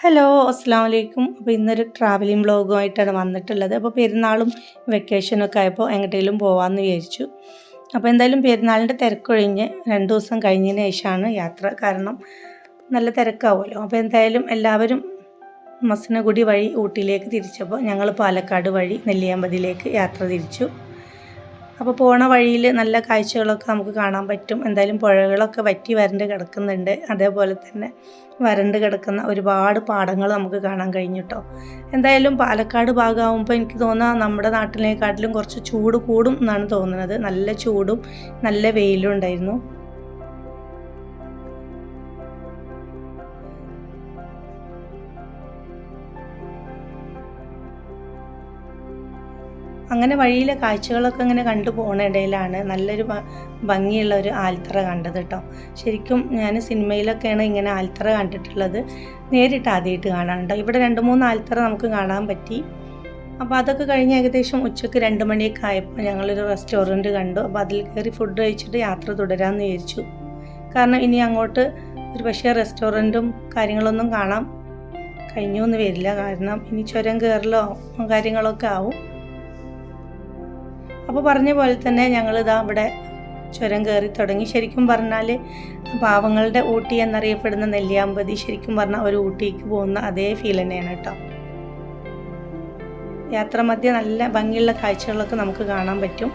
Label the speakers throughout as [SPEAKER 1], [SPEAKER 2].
[SPEAKER 1] Hello അസ്സാം വലൈക്കും അപ്പോൾ ഇന്നൊരു ട്രാവലിംഗ് വ്ളോഗുമായിട്ടാണ് വന്നിട്ടുള്ളത്. അപ്പോൾ പെരുന്നാളും വെക്കേഷനൊക്കെ ആയപ്പോൾ എങ്ങോട്ടെങ്കിലും പോകാമെന്ന് വിചാരിച്ചു. അപ്പോൾ എന്തായാലും പെരുന്നാളിന്റെ തിരക്കൊഴിഞ്ഞ് രണ്ട് ദിവസം കഴിഞ്ഞതിന് ശേഷമാണ് യാത്ര. കാരണം നല്ല തിരക്കാവുമല്ലോ അപ്പോൾ എന്തായാലും എല്ലാവരും മസനഗുഡി വഴി ഊട്ടിയിലേക്ക് തിരിച്ചപ്പോൾ ഞങ്ങൾ പാലക്കാട് വഴി നെല്ലിയാമ്പതിയിലേക്ക് യാത്ര തിരിച്ചു. അപ്പോൾ പോണ വഴിയിൽ നല്ല കാഴ്ചകളൊക്കെ നമുക്ക് കാണാൻ പറ്റും. എന്തായാലും പുഴകളൊക്കെ വറ്റി വരണ്ട് കിടക്കുന്നുണ്ട്. അതേപോലെ തന്നെ വരണ്ട് കിടക്കുന്ന ഒരുപാട് പാടങ്ങൾ നമുക്ക് കാണാൻ കഴിഞ്ഞു കേട്ടോ എന്തായാലും പാലക്കാട് ഭാഗമാകുമ്പോൾ എനിക്ക് തോന്നുക നമ്മുടെ നാട്ടിലേക്കാട്ടിലും കുറച്ച് ചൂട് കൂടും എന്നാണ് തോന്നുന്നത്. നല്ല ചൂടും നല്ല വെയിലും ഉണ്ടായിരുന്നു. അങ്ങനെ വഴിയിലെ കാഴ്ചകളൊക്കെ ഇങ്ങനെ കണ്ടു പോകുന്ന ഇടയിലാണ് നല്ലൊരു ഭംഗിയുള്ള ഒരു ആൽത്തറ കണ്ടത് കേട്ടോ. ശരിക്കും ഞാൻ സിനിമയിലൊക്കെയാണ് ഇങ്ങനെ ആൽത്തറ കണ്ടിട്ടുള്ളത്. നേരിട്ട് ആദ്യമായിട്ട് കാണാനുണ്ടോ ഇവിടെ രണ്ട് മൂന്ന് ആൽത്തറ നമുക്ക് കാണാൻ പറ്റി. അപ്പോൾ അതൊക്കെ കഴിഞ്ഞ് ഏകദേശം ഉച്ചയ്ക്ക് രണ്ട് മണിയൊക്കെ ആയപ്പോൾ ഞങ്ങളൊരു റെസ്റ്റോറന്റ് കണ്ടു. അപ്പോൾ അതിൽ കയറി ഫുഡ് കഴിച്ചിട്ട് യാത്ര തുടരാമെന്ന് വിചാരിച്ചു. കാരണം ഇനി അങ്ങോട്ട് ഒരു പക്ഷേ റെസ്റ്റോറന്റും കാര്യങ്ങളൊന്നും കാണാം കഴിഞ്ഞു എന്ന് വരില്ല. കാരണം ഇനി ചുരം കയറലോ കാര്യങ്ങളൊക്കെ ആവും. അപ്പോൾ പറഞ്ഞ പോലെ തന്നെ ഞങ്ങളിതാ ഇവിടെ ചുരം കയറി തുടങ്ങി. ശരിക്കും പറഞ്ഞാൽ പാവങ്ങളുടെ ഊട്ടി എന്നറിയപ്പെടുന്ന നെല്ലിയാമ്പതി ശരിക്കും പറഞ്ഞാൽ ഒരു ഊട്ടിക്ക് പോകുന്ന അതേ ഫീൽ തന്നെയാണ് കേട്ടോ. യാത്ര മധ്യ നല്ല ഭംഗിയുള്ള കാഴ്ചകളൊക്കെ നമുക്ക് കാണാൻ പറ്റും.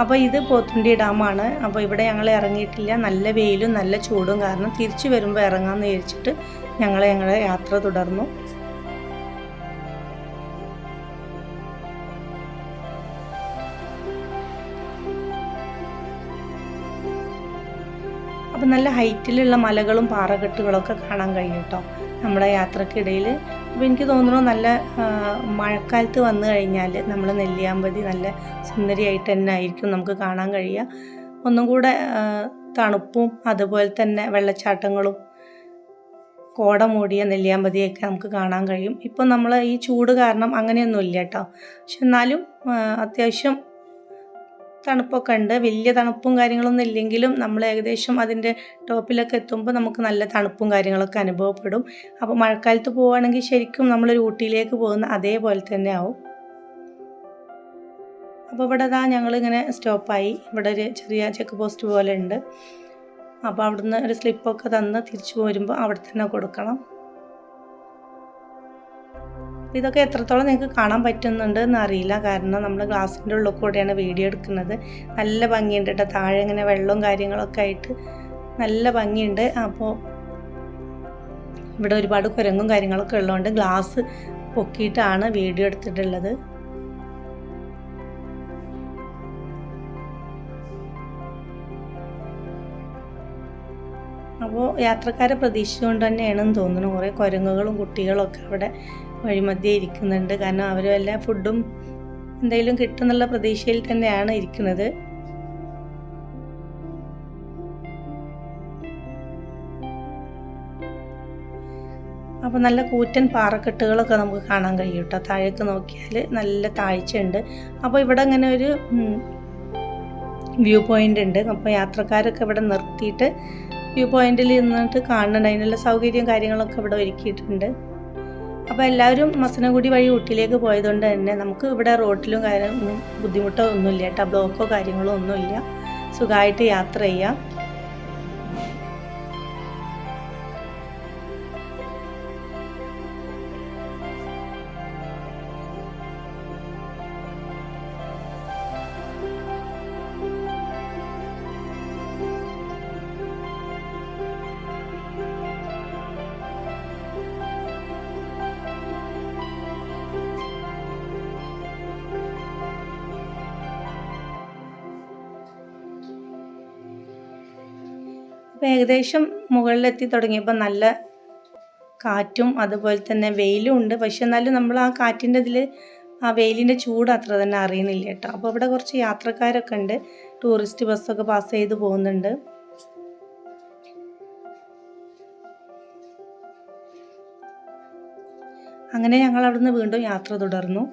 [SPEAKER 1] അപ്പോൾ ഇത് പോത്തുണ്ടി ഡാമാണ്. അപ്പോൾ ഇവിടെ ഞങ്ങൾ ഇറങ്ങിയിട്ടില്ല. നല്ല വെയിലും നല്ല ചൂടും കാരണം തിരിച്ചു വരുമ്പോൾ ഇറങ്ങാമെന്ന് വിചാരിച്ചിട്ട് ഞങ്ങൾ ഞങ്ങളുടെ യാത്ര തുടർന്നു. നല്ല ഹൈറ്റിലുള്ള മലകളും പാറകെട്ടുകളൊക്കെ കാണാൻ കഴിയും കേട്ടോ നമ്മുടെ യാത്രക്കിടയിൽ. അപ്പോൾ എനിക്ക് തോന്നുന്നു നല്ല മഴക്കാലത്ത് വന്നു കഴിഞ്ഞാൽ നമ്മൾ നെല്ലിയാമ്പതി നല്ല സുന്ദരിയായിട്ട് തന്നെ ആയിരിക്കും നമുക്ക് കാണാൻ കഴിയുക. ഒന്നും കൂടെ തണുപ്പും അതുപോലെ തന്നെ വെള്ളച്ചാട്ടങ്ങളും കോട മൂടിയ നെല്ലിയാമ്പതിയൊക്കെ നമുക്ക് കാണാൻ കഴിയും. ഇപ്പം നമ്മൾ ഈ ചൂട് കാരണം അങ്ങനെയൊന്നും ഇല്ല കേട്ടോ പക്ഷെ എന്നാലും അത്യാവശ്യം തണുപ്പൊക്കെ ഉണ്ട്. വലിയ തണുപ്പും കാര്യങ്ങളൊന്നും ഇല്ലെങ്കിലും നമ്മൾ ഏകദേശം അതിന്റെ ടോപ്പിലൊക്കെ എത്തുമ്പോൾ നമുക്ക് നല്ല തണുപ്പും കാര്യങ്ങളൊക്കെ അനുഭവപ്പെടും. അപ്പോൾ മഴക്കാലത്ത് പോവുകയാണെങ്കിൽ ശരിക്കും നമ്മളൊരു ഊട്ടിയിലേക്ക് പോകുന്ന അതേപോലെ തന്നെ ആവും. അപ്പോൾ ഇവിടെ ഇതാ ഞങ്ങളിങ്ങനെ സ്റ്റോപ്പായി. ഇവിടെ ഒരു ചെറിയ ചെക്ക് പോസ്റ്റ് പോലെ ഉണ്ട്. അപ്പോൾ അവിടുന്ന് ഒരു സ്ലിപ്പൊക്കെ തന്ന് തിരിച്ചു പോരുമ്പോൾ അവിടെ തന്നെ കൊടുക്കണം. ഇതൊക്കെ എത്രത്തോളം നിങ്ങൾക്ക് കാണാൻ പറ്റുന്നുണ്ട് എന്ന് അറിയില്ല. കാരണം നമ്മൾ ഗ്ലാസിന്റെ ഉള്ളിൽ കൂടെയാണ് വീഡിയോ എടുക്കുന്നത്. നല്ല ഭംഗിയുണ്ട് കേട്ടോ താഴെ ഇങ്ങനെ വെള്ളവും കാര്യങ്ങളൊക്കെ ആയിട്ട് നല്ല ഭംഗിയുണ്ട്. അപ്പോൾ ഇവിടെ ഒരുപാട് കുരങ്ങും കാര്യങ്ങളൊക്കെ ഉള്ളതുകൊണ്ട് ഗ്ലാസ് പൊക്കിയിട്ടാണ് വീഡിയോ എടുത്തിട്ടുള്ളത്. അപ്പോൾ യാത്രക്കാരെ പ്രതീക്ഷിച്ചുകൊണ്ട് തന്നെയാണെന്ന് തോന്നുന്നു. കുറേ കുരങ്ങുകളും കുട്ടികളൊക്കെ അവിടെ വഴിമധ്യേ ഇരിക്കുന്നുണ്ട്. കാരണം അവർ ഫുഡും എന്തെങ്കിലും കിട്ടുന്നുള്ള പ്രതീക്ഷയിൽ തന്നെയാണ് ഇരിക്കുന്നത്. അപ്പോൾ നല്ല കൂറ്റൻ പാറക്കെട്ടുകളൊക്കെ നമുക്ക് കാണാൻ കഴിയും കേട്ടോ. താഴേക്ക് നോക്കിയാൽ നല്ല താഴ്ചയുണ്ട്. അപ്പോൾ ഇവിടെ അങ്ങനെ ഒരു വ്യൂ പോയിന്റ് ഉണ്ട്. അപ്പോൾ യാത്രക്കാരൊക്കെ ഇവിടെ നിർത്തിയിട്ട് വ്യൂ പോയിന്റിൽ നിന്നിട്ട് കാണുന്നുണ്ട്. അതിനുള്ള സൗകര്യം കാര്യങ്ങളൊക്കെ ഇവിടെ ഒരുക്കിയിട്ടുണ്ട്. അപ്പോൾ എല്ലാവരും മസനഗുഡി വഴി ഊട്ടിയിലേക്ക് പോയതുകൊണ്ട് തന്നെ നമുക്ക് ഇവിടെ റോട്ടിലും കാര്യം ബുദ്ധിമുട്ടോ ഒന്നുമില്ല കേട്ടോ. ബ്ലോക്കോ കാര്യങ്ങളോ ഒന്നുമില്ല. സുഖമായിട്ട് യാത്ര ചെയ്യാം. അപ്പോൾ ഏകദേശം മുകളിലെത്തി തുടങ്ങിയപ്പോൾ നല്ല കാറ്റും അതുപോലെ തന്നെ വെയിലും ഉണ്ട്. പക്ഷെ എന്നാലും നമ്മൾ ആ കാറ്റിന്റെ ഇതിൽ ആ വെയിലിന്റെ ചൂട് അത്ര തന്നെ അറിയുന്നില്ല കേട്ടോ. അപ്പോൾ ഇവിടെ കുറച്ച് യാത്രക്കാരൊക്കെ ഉണ്ട്. ടൂറിസ്റ്റ് ബസ്സൊക്കെ പാസ് ചെയ്ത് പോകുന്നുണ്ട്. അങ്ങനെ ഞങ്ങൾ അവിടുന്ന് വീണ്ടും യാത്ര തുടർന്നു.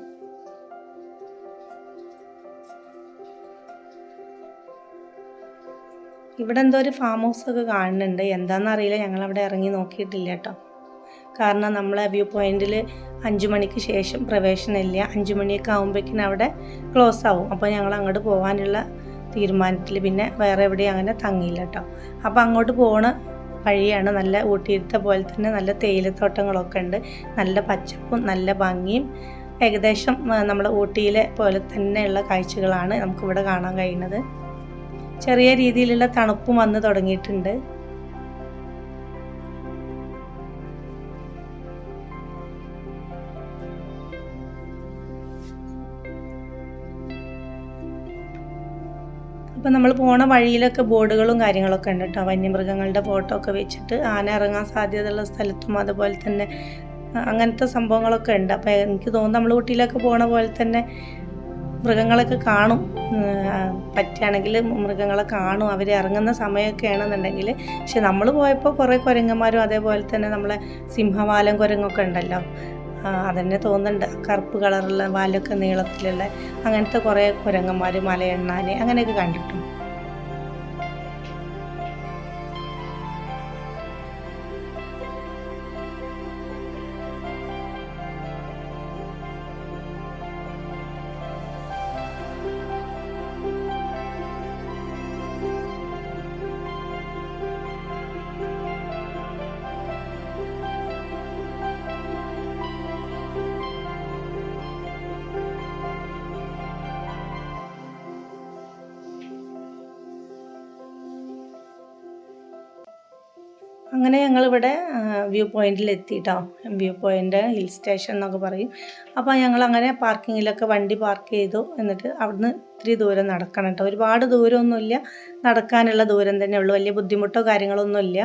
[SPEAKER 1] ഇവിടെ എന്തോ ഒരു ഫാം ഹൗസ് ഒക്കെ കാണുന്നുണ്ട്. എന്താണെന്ന് അറിയില്ല ഞങ്ങൾ അവിടെ ഇറങ്ങി നോക്കിയിട്ടില്ല കേട്ടോ. കാരണം നമ്മളെ വ്യൂ പോയിന്റിൽ അഞ്ചു മണിക്ക് ശേഷം പ്രവേശനമില്ല അഞ്ചു മണിയൊക്കെ ആകുമ്പോഴേക്കും അവിടെ ക്ലോസ് ആവും. അപ്പോൾ ഞങ്ങൾ അങ്ങോട്ട് പോകാനുള്ള തീരുമാനത്തിൽ പിന്നെ വേറെ എവിടെയും അങ്ങനെ തങ്ങിയില്ല കേട്ടോ. അപ്പോൾ അങ്ങോട്ട് പോണ വഴിയാണ് നല്ല ഊട്ടിയിലത്തെ പോലെ തന്നെ നല്ല തേയിലത്തോട്ടങ്ങളൊക്കെ ഉണ്ട്. നല്ല പച്ചപ്പും നല്ല ഭംഗിയും. ഏകദേശം നമ്മുടെ ഊട്ടിയിലെ പോലെ തന്നെയുള്ള കാഴ്ചകളാണ് നമുക്കിവിടെ കാണാൻ കഴിയുന്നത്. ചെറിയ രീതിയിലുള്ള തണുപ്പും വന്ന് തുടങ്ങിയിട്ടുണ്ട്. അപ്പം നമ്മൾ പോണ വഴിയിലൊക്കെ ബോർഡുകളും കാര്യങ്ങളൊക്കെ ഉണ്ട് കേട്ടോ വന്യമൃഗങ്ങളുടെ ഫോട്ടോ ഒക്കെ വെച്ചിട്ട് ആന ഇറങ്ങാൻ സാധ്യതയുള്ള സ്ഥലത്തും അതുപോലെ തന്നെ അങ്ങനത്തെ സംഭവങ്ങളൊക്കെ ഉണ്ട്. അപ്പോൾ എനിക്ക് തോന്നുന്നു നമ്മൾ ഊട്ടിയിലൊക്കെ പോണ പോലെ തന്നെ മൃഗങ്ങളൊക്കെ കാണും. പറ്റുകയാണെങ്കിൽ മൃഗങ്ങളെ കാണും. അവർ ഇറങ്ങുന്ന സമയമൊക്കെ ആണെന്നുണ്ടെങ്കിൽ. പക്ഷെ നമ്മൾ പോയപ്പോൾ കുറേ കുരങ്ങന്മാരും അതേപോലെ തന്നെ നമ്മളെ സിംഹവാലം കുരങ്ങൊക്കെ ഉണ്ടല്ലോ. അതന്നെ തോന്നുന്നുണ്ട്. കറുപ്പ് കളറുള്ള വാലൊക്കെ നീളത്തിലുള്ള അങ്ങനത്തെ കുറേ കുരങ്ങന്മാർ മലയെണ്ണാൻ അങ്ങനെയൊക്കെ കണ്ടിട്ടുണ്ട്. അങ്ങനെ ഞങ്ങളിവിടെ വ്യൂ പോയിന്റിൽ എത്തിയിട്ടോ വ്യൂ പോയിന്റ് ഹിൽ സ്റ്റേഷൻ എന്നൊക്കെ പറയും. അപ്പോൾ ഞങ്ങൾ അങ്ങനെ പാർക്കിങ്ങിലൊക്കെ വണ്ടി പാർക്ക് ചെയ്തു. എന്നിട്ട് അവിടുന്ന് ഇത്തിരി ദൂരം നടക്കണം കേട്ടോ ഒരുപാട് ദൂരമൊന്നുമില്ല. നടക്കാനുള്ള ദൂരം തന്നെ ഉള്ളൂ. വലിയ ബുദ്ധിമുട്ടോ കാര്യങ്ങളൊന്നുമില്ല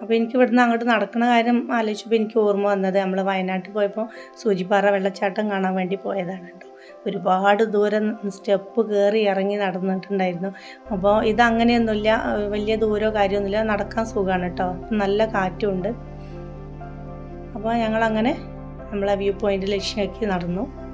[SPEAKER 1] അപ്പോൾ എനിക്ക് ഇവിടുന്ന് അങ്ങോട്ട് നടക്കുന്ന കാര്യം ആലോചിച്ചപ്പോൾ എനിക്ക് ഓർമ്മ വന്നത് നമ്മൾ വയനാട്ടിൽ പോയപ്പോൾ സൂചിപ്പാറ വെള്ളച്ചാട്ടം കാണാൻ വേണ്ടി പോയതാണ് കേട്ടോ ഒരുപാട് ദൂരം സ്റ്റെപ്പ് കയറി ഇറങ്ങി നടന്നിട്ടുണ്ടായിരുന്നു. അപ്പോൾ ഇത് അങ്ങനെയൊന്നുമില്ല വലിയ ദൂരമോ കാര്യമൊന്നുമില്ല. നടക്കാൻ സുഖമാണ് കേട്ടോ. നല്ല കാറ്റുമുണ്ട്. അപ്പോൾ ഞങ്ങളങ്ങനെ നമ്മളെ വ്യൂ പോയിന്റ് ലക്ഷ്യമാക്കി നടന്നു.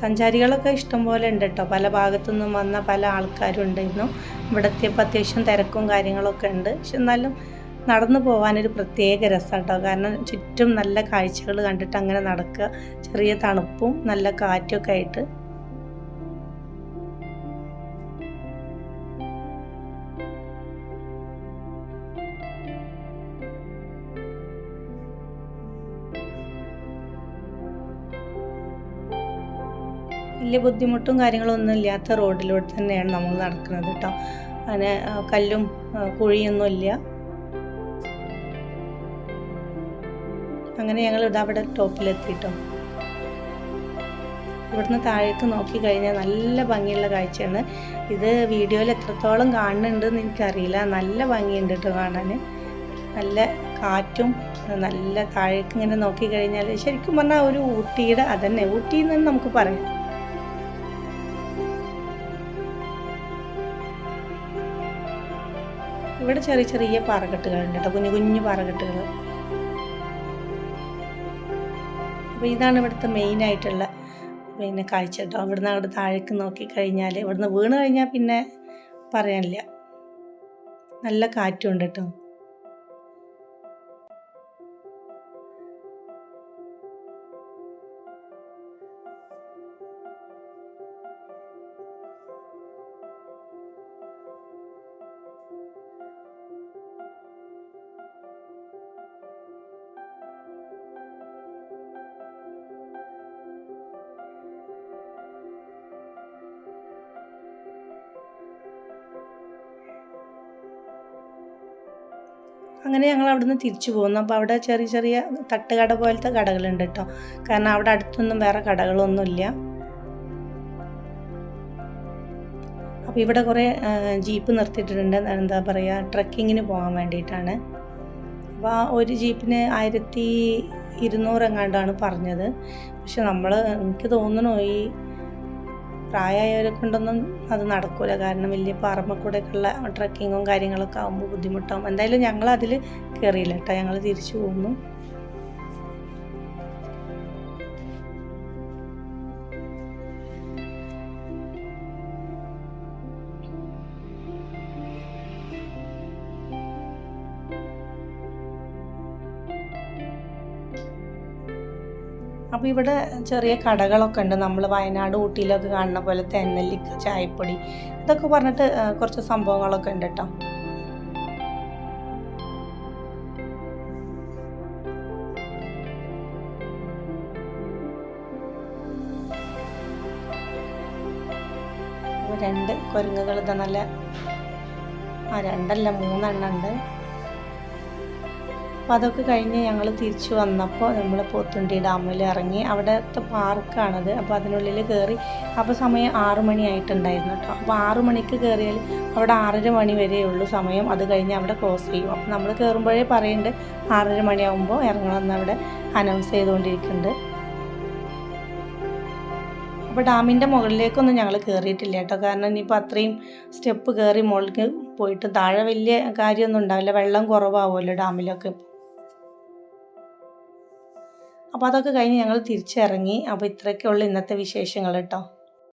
[SPEAKER 1] സഞ്ചാരികളൊക്കെ ഇഷ്ടംപോലെ ഉണ്ട് കേട്ടോ പല ഭാഗത്തു നിന്നും വന്ന പല ആൾക്കാരും ഉണ്ടായിരുന്നു ഇവിടെ എത്തിയപ്പോൾ അത്യാവശ്യം തിരക്കും കാര്യങ്ങളൊക്കെ ഉണ്ട്. പക്ഷെ എന്നാലും നടന്നു പോകാനൊരു പ്രത്യേക രസം കേട്ടോ കാരണം ചുറ്റും നല്ല കാഴ്ചകൾ കണ്ടിട്ട് അങ്ങനെ നടക്കുക. ചെറിയ തണുപ്പും നല്ല കാറ്റൊക്കെ ആയിട്ട് വലിയ ബുദ്ധിമുട്ടും കാര്യങ്ങളൊന്നും ഇല്ലാത്ത റോഡിലൂടെ തന്നെയാണ് നമ്മൾ നടക്കുന്നത് കേട്ടോ അങ്ങനെ കല്ലും കുഴിയൊന്നും ഇല്ല. അങ്ങനെ ഞങ്ങൾ ഇതാ അവിടെ ടോപ്പിലെത്തിട്ടോ. ഇവിടുന്ന് താഴേക്ക് നോക്കി കഴിഞ്ഞാൽ നല്ല ഭംഗിയുള്ള കാഴ്ചയാണ്. ഇത് വീഡിയോയിൽ എത്രത്തോളം കാണുന്നുണ്ടെന്ന് എനിക്കറിയില്ല. നല്ല ഭംഗിയുണ്ട് കേട്ടോ കാണാൻ. നല്ല കാറ്റും നല്ല താഴേക്ക് ഇങ്ങനെ നോക്കി കഴിഞ്ഞാൽ ശരിക്കും പറഞ്ഞാൽ ഒരു ഊട്ടിയുടെ അതന്നെ ഊട്ടി എന്ന് നമുക്ക് പറയാം. ഇവിടെ ചെറിയ ചെറിയ പാറക്കെട്ടുകളുണ്ട് കേട്ടോ കുഞ്ഞു കുഞ്ഞു പാറക്കെട്ടുകൾ അപ്പോൾ ഇതാണ് ഇവിടുത്തെ മെയിൻ ആയിട്ടുള്ള പിന്നെ കാഴ്ച കേട്ടോ. ഇവിടുന്ന് അവിടെ താഴേക്ക് നോക്കി കഴിഞ്ഞാൽ ഇവിടുന്ന് വീണ് കഴിഞ്ഞാൽ പിന്നെ പറയാനില്ല. നല്ല കാറ്റുണ്ട് കേട്ടോ. അങ്ങനെ ഞങ്ങൾ അവിടുന്ന് തിരിച്ചു പോകുന്നു. അപ്പോൾ അവിടെ ചെറിയ ചെറിയ തട്ടുകട പോലത്തെ കടകളുണ്ട് കേട്ടോ. കാരണം അവിടെ അടുത്തൊന്നും വേറെ കടകളൊന്നുമില്ല. അപ്പോൾ ഇവിടെ കുറേ ജീപ്പ് നിർത്തിയിട്ടുണ്ട് എന്താ പറയുക ട്രക്കിങ്ങിന് പോകാൻ വേണ്ടിയിട്ടാണ്. അപ്പോൾ ആ ഒരു ജീപ്പിന് ആയിരത്തി ഇരുന്നൂറ് എങ്ങാണ്ടാണ് പറഞ്ഞത്. പക്ഷെ നമ്മൾ എനിക്ക് തോന്നുന്നു ഈ പ്രായമായവരെ കൊണ്ടൊന്നും അത് നടക്കില്ല കാരണം വലിയ പാറമ്മ കൂടെയൊക്കെയുള്ള ട്രക്കിങ്ങും കാര്യങ്ങളൊക്കെ ആകുമ്പോൾ ബുദ്ധിമുട്ടാകും എന്തായാലും ഞങ്ങൾ അതിൽ കയറിയില്ല കേട്ടോ ഞങ്ങൾ തിരിച്ചു പോന്നു അപ്പോൾ ഇവിടെ ചെറിയ കടകളൊക്കെ ഉണ്ട്. നമ്മൾ വയനാട് ഊട്ടിയിലൊക്കെ കാണുന്ന പോലെ തെന്നല്ലിക്ക ചായപ്പൊടി ഇതൊക്കെ പറഞ്ഞിട്ട് കുറച്ച് സംഭവങ്ങളൊക്കെ ഉണ്ട് കേട്ടോ രണ്ട് കുരങ്ങുകൾ ഇതാ നല്ല ആ രണ്ടല്ല മൂന്നെണ്ണം ഉണ്ട്. അപ്പോൾ അതൊക്കെ കഴിഞ്ഞ് ഞങ്ങൾ തിരിച്ചു വന്നപ്പോൾ നമ്മൾ പോത്തുണ്ടി ഡാമിൽ ഇറങ്ങി. അവിടുത്തെ പാർക്കാണത്. അപ്പോൾ അതിനുള്ളിൽ കയറി അപ്പോൾ സമയം ആറു മണിയായിട്ടുണ്ടായിരുന്നു കേട്ടോ. അപ്പോൾ ആറു മണിക്ക് കയറിയാൽ അവിടെ ആറര മണി വരെ ഉള്ളൂ സമയം. അത് കഴിഞ്ഞ് അവിടെ ക്ലോസ് ചെയ്യും. അപ്പോൾ നമ്മൾ കയറുമ്പോഴേ പറയുന്നുണ്ട് ആറര മണിയാകുമ്പോൾ ഇറങ്ങണമെന്ന് അവിടെ അനൗൺസ് ചെയ്തുകൊണ്ടിരിക്കുന്നുണ്ട് അപ്പോൾ ഡാമിന്റെ മുകളിലേക്കൊന്നും ഞങ്ങൾ കയറിയിട്ടില്ല കേട്ടോ. കാരണം ഇനിയിപ്പോൾ അത്രയും സ്റ്റെപ്പ് കയറി മുകളിലേക്ക് പോയിട്ട് താഴെ വലിയ കാര്യമൊന്നും ഉണ്ടാവില്ല. വെള്ളം കുറവാകുമല്ലോ ഡാമിലൊക്കെ. അപ്പോൾ അതൊക്കെ കഴിഞ്ഞ് ഞങ്ങൾ തിരിച്ചിറങ്ങി. അപ്പോൾ ഇത്രയൊക്കെ ഉള്ളൂ ഇന്നത്തെ വിശേഷങ്ങൾ കേട്ടോ